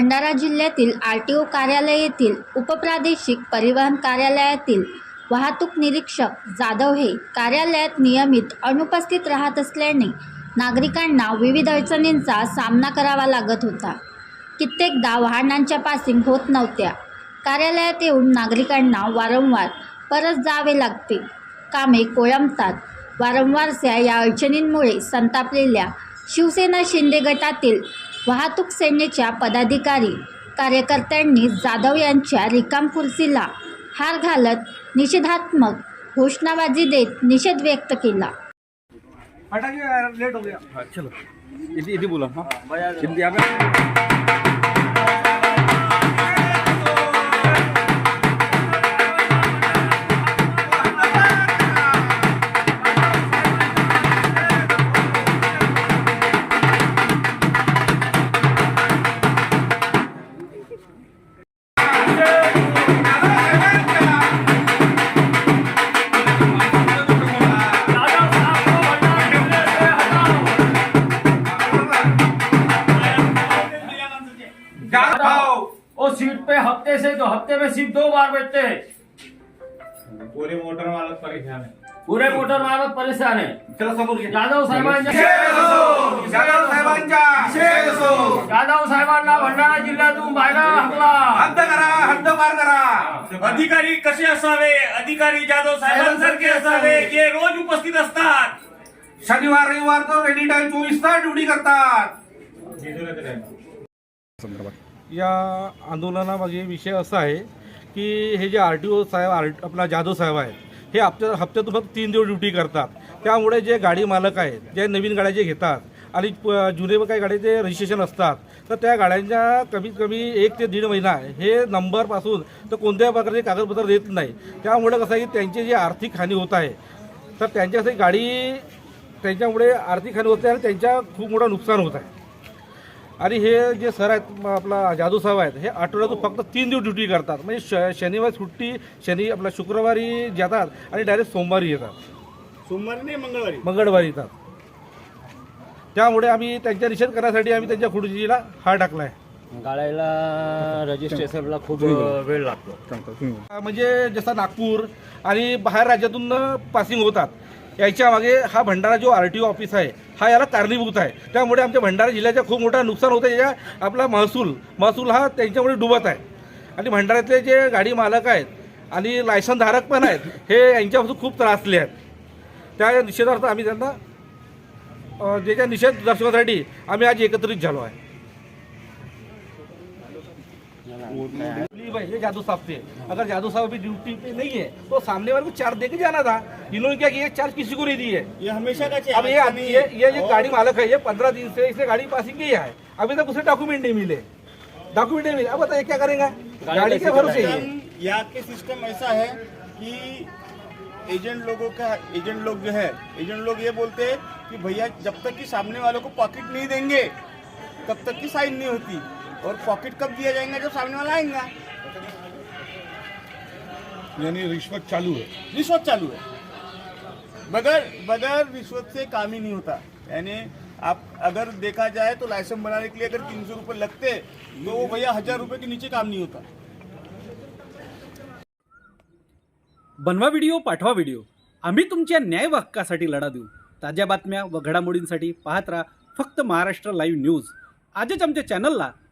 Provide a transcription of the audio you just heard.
भंडारा जिल्ह्यातील R T ओ कार्यालय येथील उपप्रादेशिक परिवहन कार्यालयातील वाहतूक निरीक्षक जाधव हे कार्यालयात नियमित अनुपस्थित राहत असल्याने नागरिकांना विविध अडचणींचा सामना करावा लागत होता. कित्येकदा वाहनांच्या पासिंग होत नव्हत्या. कार्यालयात येऊन नागरिकांना वारंवार परत जावे लागते. कामे कोळंबतात. वारंवारच्या या अडचणींमुळे संतापलेल्या शिवसेना शिंदे गटातील वाहतूक सेनेच्या पदाधिकारी कार्यकर्त्यांनी जाधव यांच्या रिकाम खुर्चीला हार घालत निषेधात्मक घोषणाबाजी देत निषेध व्यक्त केला. लेट हो गया. चलो. बोलो हाँ. हिंदी यहाँ पे वो सीट पे हफ़्ते से जो हफ़्ते में सिर्फ़ दो बार बैठते हैं। पूरे मोटर मालक परेशान है। पूरे मोटर मालक परेशान है। चलो समोर. जाधव साहेबांच्या जाधव साहेबांच्या जाधव साहेबांना भंडारा जिल्ह्यातून बाहेर हाकला। हद्द करा हद्द पार करा। अधिकारी कसे असावे? अधिकारी जाधव साहेबांसारखे असावे जे रोज उपस्थित असतात? शनिवार रविवार तो एनी टाइम चोवीस तास ड्युटी करतात। या आंदोलनामागे विषय असा आहे की हे जे R T O Saheb R आपला जाधव साहेब आहेत हे हप्त्या हप्त्यातून फक्त तीन दिवस ड्युटी करतात. त्यामुळे जे गाडी मालक आहेत जे नवीन गाड्या जे घेतात आणि जुने काही गाड्याचे रजिस्ट्रेशन असतात तर त्या गाड्यांच्या कमीत कमी एक ते दीड महिना हे नंबरपासून तर कोणत्याही प्रकारचे कागदपत्र देत नाही. त्यामुळे कसं आहे की त्यांची जी आर्थिक हानी होत आहे तर त्यांच्यासाठी गाडी त्यांच्यामुळे आर्थिक हानी होते आणि त्यांच्या खूप मोठं नुकसान होत आहे. आणि हे जे सर आहेत आपला जादू साहेब आहेत हे आठवड्यातून फक्त तीन दिवस ड्युटी करतात. म्हणजे श शनिवार सुट्टी शनी आपला शुक्रवारी जातात आणि डायरेक्ट सोमवारी येतात. सोमवारी नाही मंगळवारी. मंगळवारी येतात. त्यामुळे आम्ही त्यांच्या निषेध करण्यासाठी आम्ही त्यांच्या खुर्चीला हार टाकला आहे गाड्याला रजिस्ट्रेशनला खूप वेळ लागतो. म्हणजे जसा नागपूर आणि बाहेर राज्यातून पासिंग होतात. याच्या मागे हा भंडारा जो आर टी ओ ऑफिस आहे हा याला कारणीभूत आहे. त्यामुळे आमच्या भंडारा जिल्ह्याचं खूप मोठं नुकसान होतं. याच्या आपला महसूल महसूल हा त्यांच्यामुळे डुबत आहे. आणि भंडाऱ्यातले जे गाडी मालक आहेत आणि लायसनधारक पण आहेत हे यांच्यापासून खूप त्रासले आहेत. त्या निषेधार्थ आम्ही त्यांना ज्याच्या निषेध दर्शवण्यासाठी आम्ही आज एकत्रित झालो आहे. भाई ये जादू साहब थे। अगर जादू साहब अभी ड्यूटी पे नहीं है तो सामने वाले को चार्ज दे के जाना था। इन्होंने क्या किया? चार्ज किसी को नहीं दी है। ये हमेशा का अब ये आदमी ये ये जो गाड़ी मालक है ये पंद्रह दिन से इसने गाड़ी पासिंग किया है। अभी तक उसे डॉक्यूमेंट नहीं मिले। डॉक्यूमेंट नहीं मिले। अब बताइए क्या करेंगे? गाड़ी के भरोसे ही यहाँ के सिस्टम ऐसा है कि एजेंट लोगों का एजेंट लोग जो है एजेंट लोग ये बोलते हैं कि भैया जब तक कि सामने वालों को पॉकेट नहीं देंगे तब तक की साइन नहीं होती। और पॉकेट कब दिया जाएगा जब सामने वाला आएगा? यानी रिश्वत चालू है। रिश्वत चालू है। बगैर बगैर रिश्वत से काम ही नहीं होता। यानी आप अगर देखा जाए तो लाइसेंस बनाने के लिए अगर तीन सौ रुपये लगते तो वो भैया हजार रुपये के नीचे काम नहीं होता। बनवा व्हिडिओ पाठवा व्हिडिओ आम्ही तुमच्या न्याय हक्कासाठी लढा देऊ. ताज्या बातम्या व घडामोडींसाठी पाहत राहा फक्त महाराष्ट्र लाईव्ह न्यूज आजच आमच्या चॅनलला